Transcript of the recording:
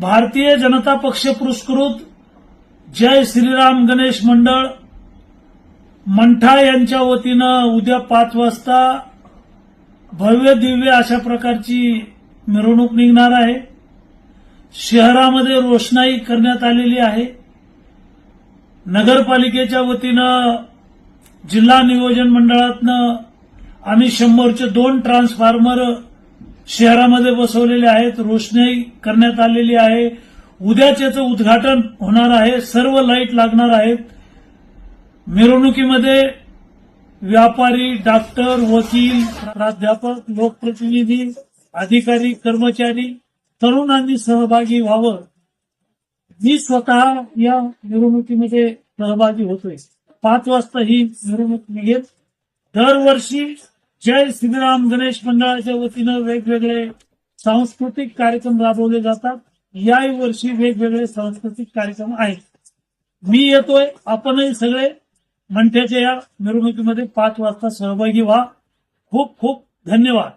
भारतीय जनता पक्ष पुरस्कृत जय श्रीराम गणेश मंडळ. मंठा यांच्या वतीनं उद्या पाच वाजता भव्य दिव्य अशा प्रकारची मिरवणूक निघणार आहे. शहरामध्ये रोषणाई करण्यात आलेली आहे. नगरपालिकेच्या वतीनं जिल्हा नियोजन मंडळातनं आम्ही शंभरचे दोन ट्रान्सफॉर्मर शहरामध्ये बसवलेले आहेत रोषणाई करण्यात आलेली आहे. उद्याच याचं उद्घाटन होणार आहे. सर्व लाइट लागणार आहेत. मिरवणुकीमध्ये व्यापारी डॉक्टर वकील प्राध्यापक लोकप्रतिनिधी अधिकारी कर्मचारी तरुणांनी सहभागी व्हावं. मी स्वतः या मिरवणुकीमध्ये सहभागी होतोय. पाच वाजता ही मिरवणूक निघेल. दरवर्षी जय श्रीराम गणेश मंडळाच्या वतीनं वेगवेगळे सांस्कृतिक कार्यक्रम राबवले जातात. याही वर्षी वेगवेगळे सांस्कृतिक कार्यक्रम आहेत. मी येतोय. आपणही सगळे मंठ्याच्या या मिरवणुकीमध्ये पाच वाजता सहभागी व्हा. खूप खूप धन्यवाद.